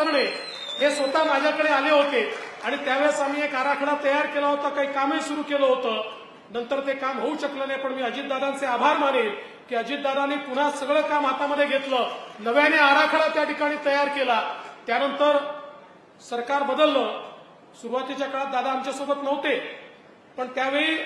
करणे हे स्वतः माझ्याकडे आले होते. आणि त्यावेळेस आम्ही एक आराखडा तयार केला होता काही कामही सुरू केलं होतं. नंतर ते काम होऊ शकलं नाही पण मी अजितदादांचे आभार मानेन की अजितदादांनी पुन्हा सगळं काम हातामध्ये घेतलं. नव्याने आराखडा त्या ठिकाणी तयार केला. त्यानंतर सरकार बदललं. सुरुवातीच्या काळात दादा आमच्यासोबत नव्हते. पण त्यावेळी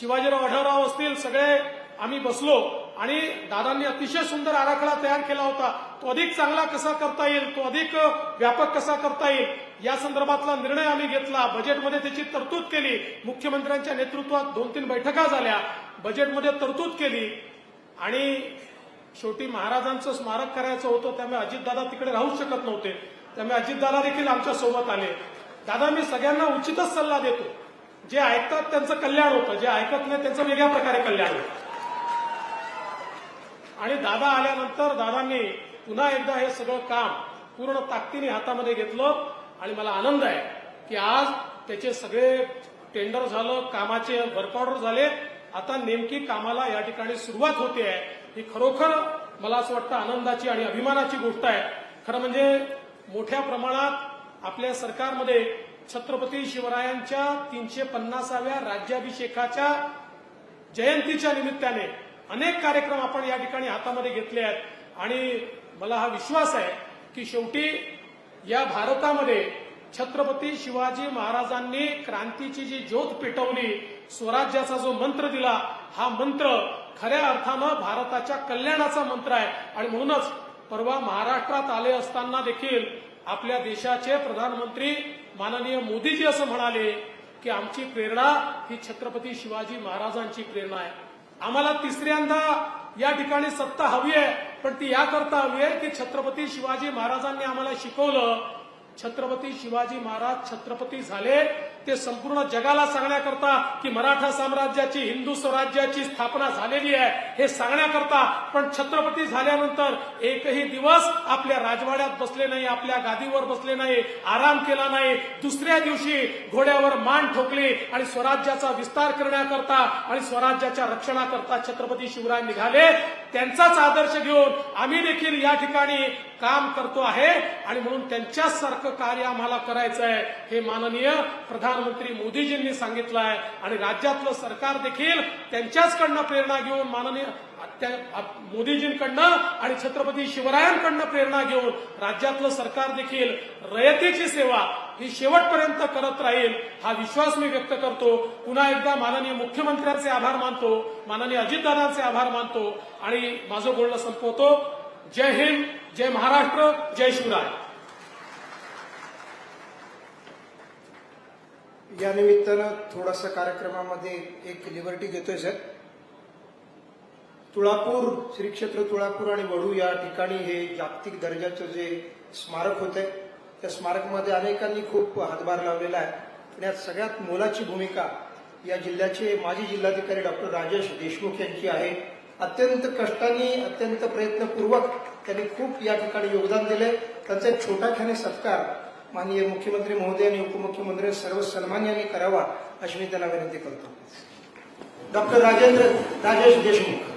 शिवाजीराव आढळराव असतील सगळे आम्ही बसलो. आणि दादांनी अतिशय सुंदर आराखडा तयार केला होता. तो अधिक चांगला कसा करता येईल? तो अधिक व्यापक कसा करता येईल? या संदर्भातला निर्णय आम्ही घेतला. बजेटमध्ये त्याची तरतूद केली. मुख्यमंत्र्यांच्या नेतृत्वात दोन तीन बैठका झाल्या. बजेटमध्ये तरतूद केली. आणि शेवटी महाराजांचं स्मारक करायचं होतं त्यामुळे अजितदादा तिकडे राहू शकत नव्हते. त्यामुळे अजितदादा देखील आमच्यासोबत आले. दादा मी सगळ्यांना उचितच सल्ला देतो. जे ऐकतात त्यांचं कल्याण होतं. जे ऐकत नाही त्यांचं वेगळ्या प्रकारे कल्याण होतं. आणि दादा आल्यानंतर दादांनी पुन्हा एकदा हे सगळं काम पूर्ण ताकदीने हातामध्ये घेतलं आणि मला आनंद आहे की आज त्याचे सगळे टेंडर झालं कामाचे वर्क ऑर्डर झाले. आता नेमकी कामाला या ठिकाणी सुरुवात होते आहे. ही खरोखर मला असं वाटतं आनंदाची आणि अभिमानाची गोष्ट आहे. खरं म्हणजे मोठ्या प्रमाणात आपल्या सरकारमध्ये छत्रपती शिवरायांच्या तीनशे पन्नासाव्या राज्याभिषेकाच्या जयंतीच्या निमित्ताने अनेक कार्यक्रम आपण या ठिकाणी हातामध्ये घेतले आहेत. आणि मला हा विश्वास आहे की शेवटी या भारतामध्ये छत्रपती शिवाजी महाराजांनी क्रांतीची जी ज्योत पेटवली स्वराज्याचा जो मंत्र दिला हा मंत्र खऱ्या अर्थानं भारताच्या कल्याणाचा मंत्र आहे. आणि म्हणूनच परवा महाराष्ट्रात आले असताना देखील आपल्या देशाचे प्रधानमंत्री माननीय मोदीजी असं म्हणाले की आमची प्रेरणा ही छत्रपती शिवाजी महाराजांची प्रेरणा आहे. आम्हाला तिसऱ्यांदा या ठिकाणी सत्ता हवी आहे पण ती याकरता हवी आहे की छत्रपती शिवाजी महाराजांनी आम्हाला शिकवलं छत्रपती शिवाजी महाराज छत्रपती झाले ते संपूर्ण जगाला सांगण्याकरता की मराठा साम्राज्याची हिंदू स्वराज्याची स्थापना झालेली आहे हे सांगण्याकरता. पण छत्रपती झाल्यानंतर एकही दिवस आपल्या राजवाड्यात बसले नाही आपल्या गादीवर बसले नाही आराम केला नाही. दुसऱ्या दिवशी घोड्यावर मान ठोकली आणि स्वराज्याचा विस्तार करण्याकरता आणि स्वराज्याच्या रक्षणाकरता छत्रपती शिवराय निघाले. त्यांचाच आदर्श घेऊन आम्ही देखील या ठिकाणी काम करतो आहे. आणि म्हणून त्यांच्याच सारखं कार्य आम्हाला करायचं आहे हे माननीय प्रधानमंत्री मोदीजींनी सांगितलं आहे आणि राज्यातलं सरकार देखील त्यांच्याचकडनं प्रेरणा घेऊन माननीय त्या- मोदीजींकडनं आणि छत्रपती शिवरायांकडनं प्रेरणा घेऊन राज्यातलं सरकार देखील रयतेची सेवा ही शेवटपर्यंत करत राहील हा विश्वास मी व्यक्त करतो. पुन्हा एकदा माननीय मुख्यमंत्र्यांचे आभार मानतो माननीय अजितदादांचे आभार मानतो आणि माझं बोलणं संपवतो. जय हिंद जय महाराष्ट्र जय शिवराय. या निमित्तानं थोडासा कार्यक्रमामध्ये एक लिबर्टी घेतोय सर तुळापूर श्री क्षेत्र तुळापूर आणि वडू या ठिकाणी हे जागतिक दर्जाचं जे स्मारक होत आहे त्या स्मारकमध्ये अनेकांनी खूप हातभार लावलेला आहे. पण यात सगळ्यात मोलाची भूमिका या जिल्ह्याचे माजी जिल्हाधिकारी डॉक्टर राजेश देशमुख यांची आहे. अत्यंत कष्टाने अत्यंत प्रयत्नपूर्वक त्यांनी खूप या ठिकाणी योगदान दिले त्यांचा एक छोटाखाने सत्कार माननीय मुख्यमंत्री महोदय आणि उपमुख्यमंत्री सर्व सन्मान्यांनी करावा अशी मी त्यांना विनंती करतो. डॉक्टर राजेंद्र राजेश देशमुख.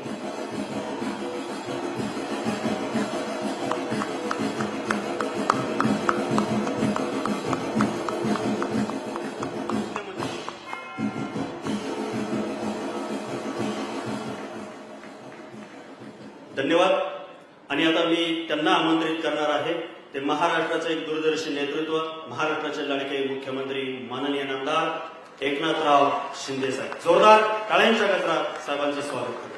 महाराष्ट्राचं एक दूरदर्शी नेतृत्व महाराष्ट्राचे लाडके मुख्यमंत्री माननीय नामदार एकनाथराव शिंदे साहेब. जोरदार टाळ्यांच्या गजरात साहेबांचं स्वागत करतो.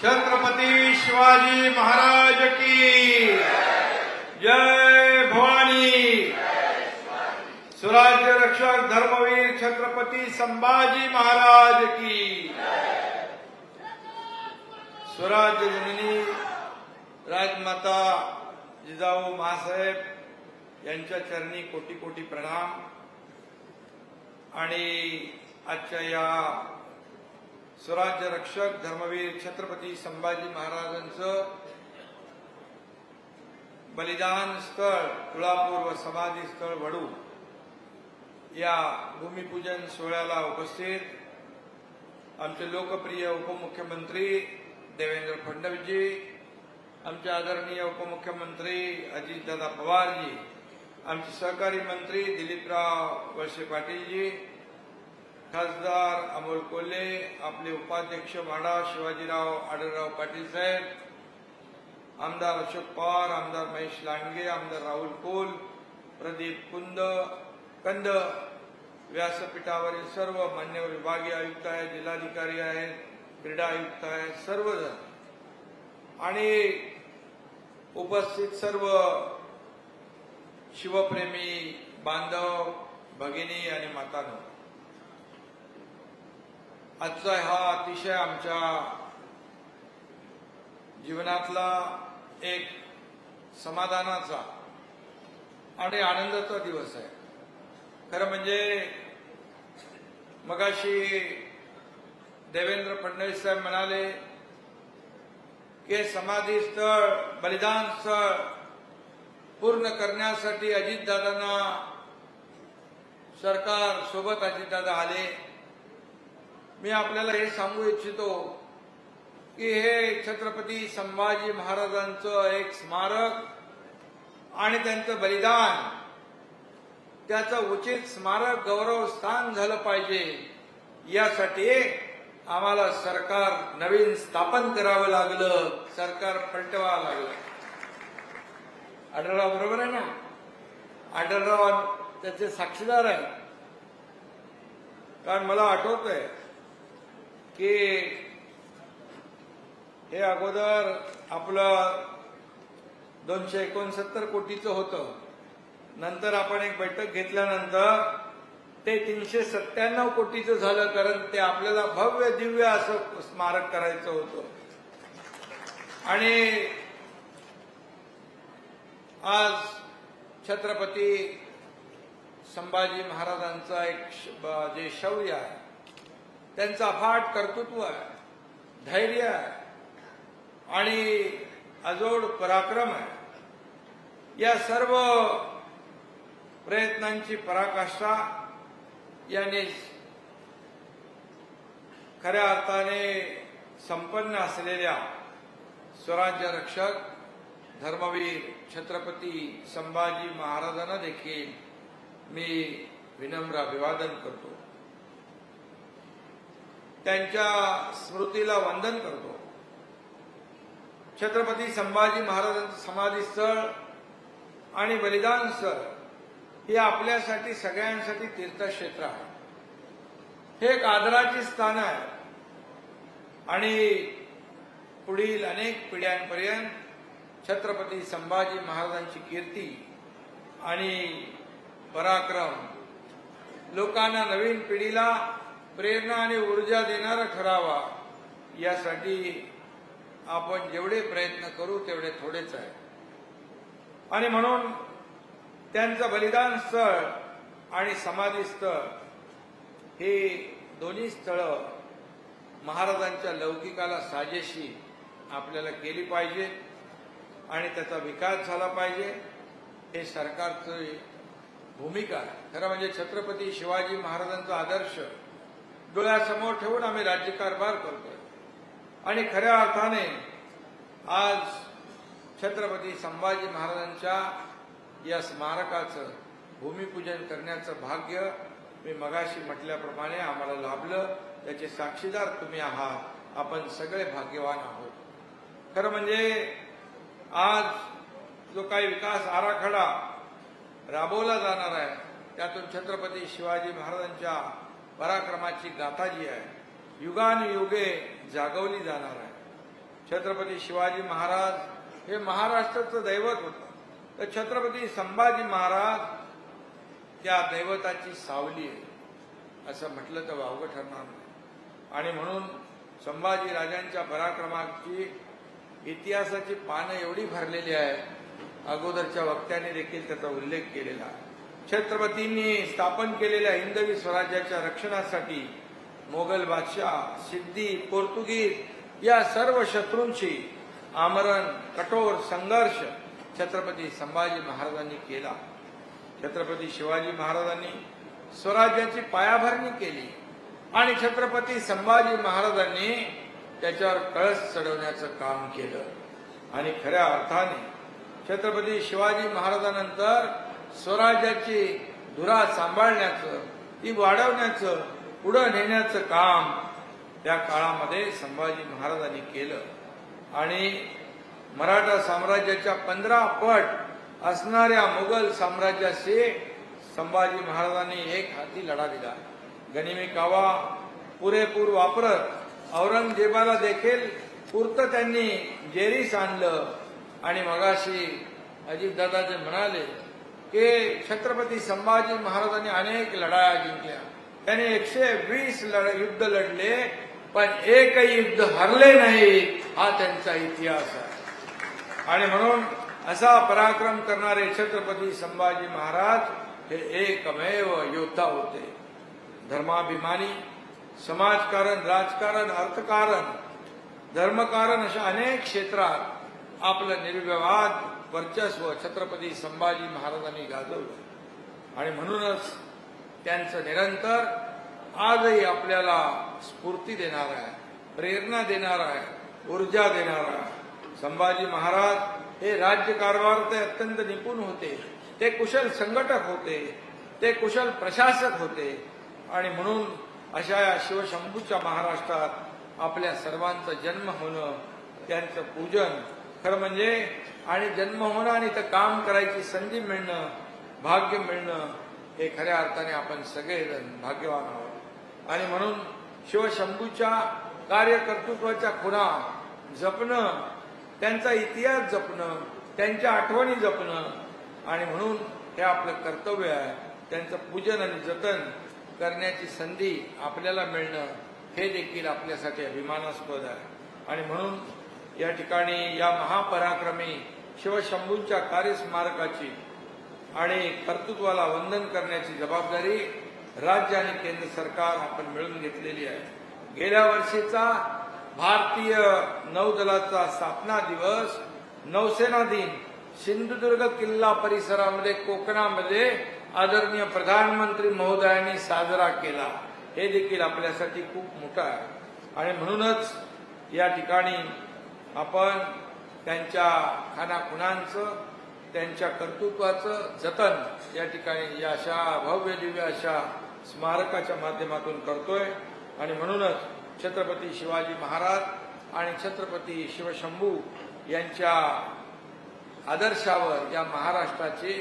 छत्रपती शिवाजी महाराज की जय भवानी स्वराज्य रक्षक धर्मवीर छत्रपती संभाजी महाराज की। स्वराज्य जननी राजमाता जिजाऊ महासाहेब यांच्या चरणी कोटी कोटी प्रणाम. आणि आजच्या या स्वराज्य रक्षक धर्मवीर छत्रपती संभाजी महाराजांचं बलिदान स्थळ तुळापूर व समाधी स्थळ वडू. या भूमिपूजन सोहळ्याला उपस्थित आमचे लोकप्रिय उपमुख्यमंत्री देवेंद्र फडणवीसजी आमचे आदरणीय उपमुख्यमंत्री अजितदादा पवारजी आमचे सहकारी मंत्री दिलीपराव वळसे पाटीलजी खासदार अमोल कोल्हे आपले उपाध्यक्ष भाडा शिवाजीराव आढळराव पाटील साहेब आमदार अशोक पवार आमदार महेश लांडगे आमदार राहुल कोल प्रदीप कुंद कंद व्यासपीठावरील सर्व मान्यवर विभागीय आयुक्त आहेत जिल्हाधिकारी आहेत क्रीडा आयुक्त आहेत सर्वजण. आणि उपस्थित सर्व शिवप्रेमी बांधव भगिनी आणि मातानो आजचा हा अतिशय आमच्या जीवनातला एक समाधानाचा आणि आनंदाचा दिवस आहे. खरं म्हणजे मगाशी देवेंद्र फडणवीस साहेब म्हणाले की समाधी स्थळ बलिदान स्थळ पूर्ण करण्यासाठी अजितदादांना सरकार सोबत अजितदादा आले. मी आपल्याला हे सांगू इच्छितो की हे छत्रपती संभाजी महाराजांचं एक स्मारक आणि त्यांचं बलिदान त्याचं उचित स्मारक गौरव स्थान झालं पाहिजे. यासाठी आम्हाला सरकार नवीन स्थापन करावं लागलं. सरकार पलटवावं लागलं. आढळराव बरोबर आहे ना? आढळराव त्याचे साक्षीदार आहे कारण मला आठवत आहे की हे अगोदर आपलं दोनशे एकोणसत्तर कोटीचं होतं. नंतर आपण एक बैठक घेतल्यानंतर ते तीनशे सत्त्याण्णव कोटीचं झालं कारण ते आपल्याला भव्य दिव्य असं स्मारक करायचं होतं. आणि आज छत्रपती संभाजी महाराजांचा एक जे शौर्य आहे त्यांचं अफाट कर्तृत्व आहे धैर्य आहे आणि अजोड पराक्रम आहे. या सर्व प्रयत्नांची पराकाष्ठा याने खऱ्या अर्थाने संपन्न असलेल्या स्वराज्य रक्षक धर्मवीर छत्रपती संभाजी महाराजांना देखील मी विनम्र अभिवादन करतो. त्यांच्या स्मृतीला वंदन करतो. छत्रपती संभाजी महाराजांचं समाधी स्थळ आणि बलिदान स्थळ हे आपल्यासाठी सगळ्यांसाठी तीर्थक्षेत्र आहे. हे एक आदराची स्थान आहे. आणि पुढील अनेक पिढ्यांपर्यंत छत्रपती संभाजी महाराजांची कीर्ती आणि पराक्रम लोकांना नवीन पिढीला प्रेरणा आणि ऊर्जा देणारा ठरावा यासाठी आपण जेवढे प्रयत्न करू तेवढे थोडेच आहे. आणि म्हणून त्यांचं बलिदान स्थळ आणि समाधी स्थळ हे दोन्ही स्थळं महाराजांच्या लौकिकाला साजेशी आपल्याला केली पाहिजे आणि त्याचा विकास झाला पाहिजे. हे सरकारची भूमिका आहे. खरं म्हणजे छत्रपती शिवाजी महाराजांचा आदर्श डोळ्यासमोर ठेवून आम्ही राज्यकारभार करतोय. आणि खऱ्या अर्थाने आज छत्रपती संभाजी महाराजांच्या या स्मारकाचं भूमिपूजन करण्याचं भाग्य मी मगाशी म्हटल्याप्रमाणे आम्हाला लाभलं. त्याचे साक्षीदार तुम्ही आहात. आपण सगळे भाग्यवान आहोत. खरं म्हणजे आज जो काही विकास आराखडा राबवला जाणार आहे त्यातून छत्रपती शिवाजी महाराजांच्या पराक्रमाची गाथा जी आहे युगानुयुगे जागवली जाणार आहे. छत्रपती शिवाजी महाराज हे महाराष्ट्राचं दैवत होतं. तर छत्रपती संभाजी महाराज त्या दैवताची सावली आहे. असं म्हटलं तर वावगं ठरणार नाही. आणि म्हणून संभाजी राजांच्या पराक्रमाची इतिहासाची पानं एवढी भरलेली आहे अगोदरच्या वक्त्याने देखील त्याचा उल्लेख केलेला छत्रपतींनी स्थापन केलेल्या हिंदवी स्वराज्याच्या रक्षणासाठी मोगल बादशाह सिद्धी पोर्तुगीज या सर्व शत्रूंशी आमरण कठोर संघर्ष छत्रपती संभाजी महाराजांनी केला. छत्रपती शिवाजी महाराजांनी स्वराज्याची पायाभरणी केली आणि छत्रपती संभाजी महाराजांनी त्याच्यावर कळस चढवण्याचं काम केलं. आणि खऱ्या अर्थाने छत्रपती शिवाजी महाराजांनंतर स्वराज्याची धुरा सांभाळण्याचं ती वाढवण्याचं पुढं नेण्याचं काम त्या काळामध्ये संभाजी महाराजांनी केलं. आणि मराठा साम्राज्याच्या पंधरा पट असणाऱ्या मुघल साम्राज्याशी संभाजी महाराजांनी एक हाती लढा दिला. गनिमी कावा पुरेपूर वापरत औरंगजेबाला देखील पुरतं त्यांनी जेरीस आणलं. आणि मगाशी अजितदादा जे म्हणाले की छत्रपती संभाजी महाराजांनी अनेक लढाया जिंकल्या. त्याने एकशे वीस लढ युद्ध लढले पण एकही युद्ध हरले नाही हा त्यांचा इतिहास आहे. आणि म्हणून असा पराक्रम करणारे छत्रपती संभाजी महाराज हे एकमेव योद्धा होते. धर्माभिमानी समाजकारण राजकारण अर्थकारण धर्मकारण अशा अनेक क्षेत्रात आपलं निर्विवाद वर्चस्व छत्रपती संभाजी महाराजांनी गाजवलं. आणि म्हणूनच त्यांचं निरंतर आजही आपल्याला स्फूर्ती देणार आहे प्रेरणा देणार आहे ऊर्जा देणार आहे. संभाजी महाराज हे राज्यकारभार ते अत्यंत निपुण होते. ते कुशल संघटक होते. ते कुशल प्रशासक होते. आणि म्हणून अशा या शिवशंभूच्या महाराष्ट्रात आपल्या सर्वांचा जन्म होणं त्यांचं पूजन खरं म्हणजे आणि जन्म होणं आणि इथं काम करायची संधी मिळणं भाग्य मिळणं हे खऱ्या अर्थाने आपण सगळेजण भाग्यवान आहोत. आणि म्हणून शिवशंभूच्या कार्यकर्तृत्वाच्या खुणा जपणं त्यांचा इतिहास जपणं त्यांच्या आठवणी जपणं आणि म्हणून हे आपलं कर्तव्य आहे. त्यांचं पूजन आणि जतन करण्याची संधी आपल्याला मिळणं हे देखील आपल्यासाठी अभिमानास्पद आहे. आणि म्हणून या ठिकाणी या महापराक्रमी शिवशंभूंच्या कार्यस्मारकाची आणि कर्तृत्वाला वंदन करण्याची जबाबदारी राज्य आणि केंद्र सरकार आपण मिळून घेतलेली आहे. गेल्या वर्षीचा भारतीय नौदलाचा स्थापना दिवस नौसेना दिन. सिंधुदुर्ग किल्ला परिसरामध्ये कोकणामध्ये आदरणीय प्रधानमंत्री महोदयांनी साजरा केला. हे देखील आपल्यासाठी खूप मोठं आहे. आणि म्हणूनच या ठिकाणी आपण त्यांच्या खानाखुणांचं त्यांच्या कर्तृत्वाचं जतन या ठिकाणी या अशा भव्य दिव्य अशा स्मारकाच्या माध्यमातून करतोय. आणि म्हणूनच छत्रपती शिवाजी महाराज आणि छत्रपती शिवशंभू यांच्या आदर्शावर या महाराष्ट्राची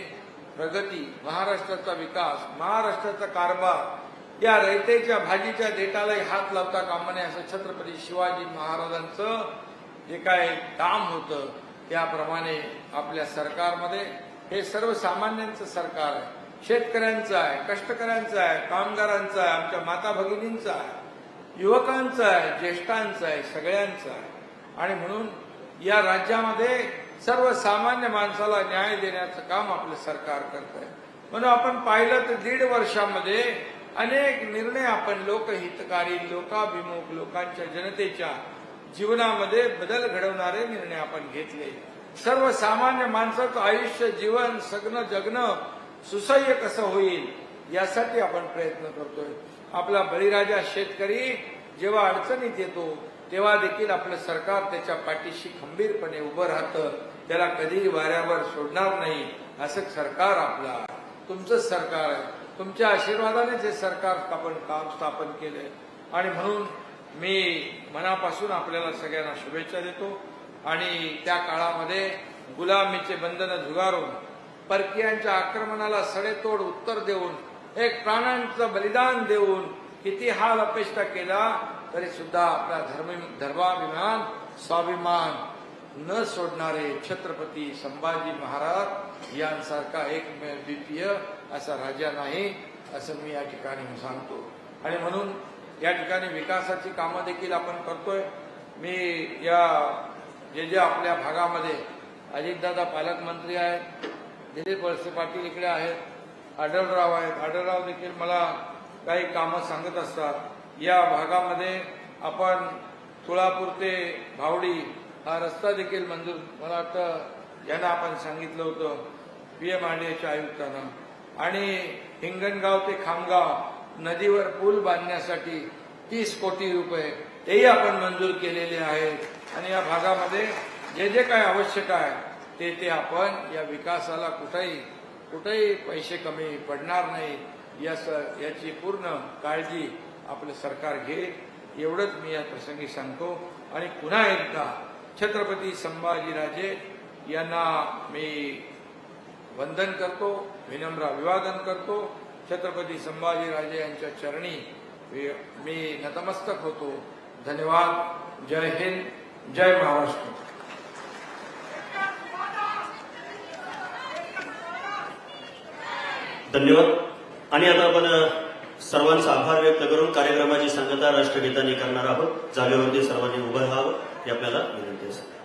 प्रगती महाराष्ट्राचा विकास महाराष्ट्राचा कारभार या रयतेच्या भाजीच्या देटालाही हात लावता कामा नये असं छत्रपती शिवाजी महाराजांचं जे काय काम होतं त्याप्रमाणे आपल्या सरकारमध्ये हे सर्वसामान्यांचं सरकार आहे. शेतकऱ्यांचं आहे कष्टकऱ्यांचं आहे कामगारांचं आहे आमच्या माता भगिनींचं आहे. युवकांचं आहे ज्येष्ठांचं आहे सगळ्यांचं आहे. आणि म्हणून या राज्यामध्ये सर्वसामान्य माणसाला न्याय देण्याचं काम आपलं सरकार करत आहे म्हणून आपण पाहिलं तर दीड वर्षामध्ये अनेक निर्णय आपण लोकहितकारी लोकाभिमुख लोकांच्या जनतेच्या जीवनामध्ये बदल घडवणारे निर्णय आपण घेतले. सर्वसामान्य माणसाचं आयुष्य जीवन सगणं जगणं सुसह्य कसं होईल यासाठी आपण प्रयत्न करतोय. आपला बळीराजा शेतकरी जेव्हा अडचणीत येतो तेव्हा देखील आपलं सरकार त्याच्या पाठीशी खंबीरपणे उभं राहतं. त्याला कधीही वाऱ्यावर सोडणार नाही. असं सरकार आपलं आहे. तुमचं सरकार आहे. तुमच्या आशीर्वादानेच हे सरकार स्थापन काम स्थापन केलंय. आणि म्हणून मी मनापासून आपल्याला सगळ्यांना शुभेच्छा देतो. आणि त्या काळामध्ये गुलामीचे बंधन झुगारून परकीयांच्या आक्रमणाला सडेतोड उत्तर देऊन एक प्राणांचं बलिदान देऊन किती हाल अपेक्षा केला तरी सुद्धा आपला धर्म धर्माभिमान स्वाभिमान न सोडणारे छत्रपती संभाजी महाराज यांसारखा एकमेव द्वितीय असा राजा नाही असं मी या ठिकाणी सांगतो. आणि म्हणून या ठिकाणी विकासाची कामं देखील आपण करतोय. मी या जे जे आपल्या भागामध्ये अजितदादा पालकमंत्री आहेत दिलीप वळसे पाटील इकडे आहेत आढळराव आहेत. आढळराव देखील मला काही कामं सांगत असतात. या भागामध्ये आपण तुळापूर ते भावडी हा रस्ता देखील मंजूर मला वाटतं यांना आपण सांगितलं होतं. पी एम आर डी एच्या आयुक्तांना. आणि हिंगणगाव ते खामगाव नदीवर पूल बांधण्यासाठी तीस कोटी रुपये तेही आपण मंजूर केलेले आहेत. आणि या भागामध्ये जे जे काय आवश्यक आहे ते ते आपण या विकासाला कुठेही कुठेही पैसे कमी पडणार नाही या याची पूर्ण काळजी आपलं सरकार घेईल. एवढंच मी या प्रसंगी सांगतो. आणि पुन्हा एकदा छत्रपती संभाजीराजे यांना मी वंदन करतो विनम्र अभिवादन करतो. छत्रपती संभाजीराजे यांच्या चरणी मी नतमस्तक होतो. धन्यवाद. जय हिंद. जय महाराष्ट्र. धन्यवाद. आणि आता आपण सर्वांचा आभार व्यक्त करून कार्यक्रमाची सांगता राष्ट्रगीताने करणार आहोत. जागेवरती सर्वांनी उभं राहावं हे आपल्याला विनंती आहे.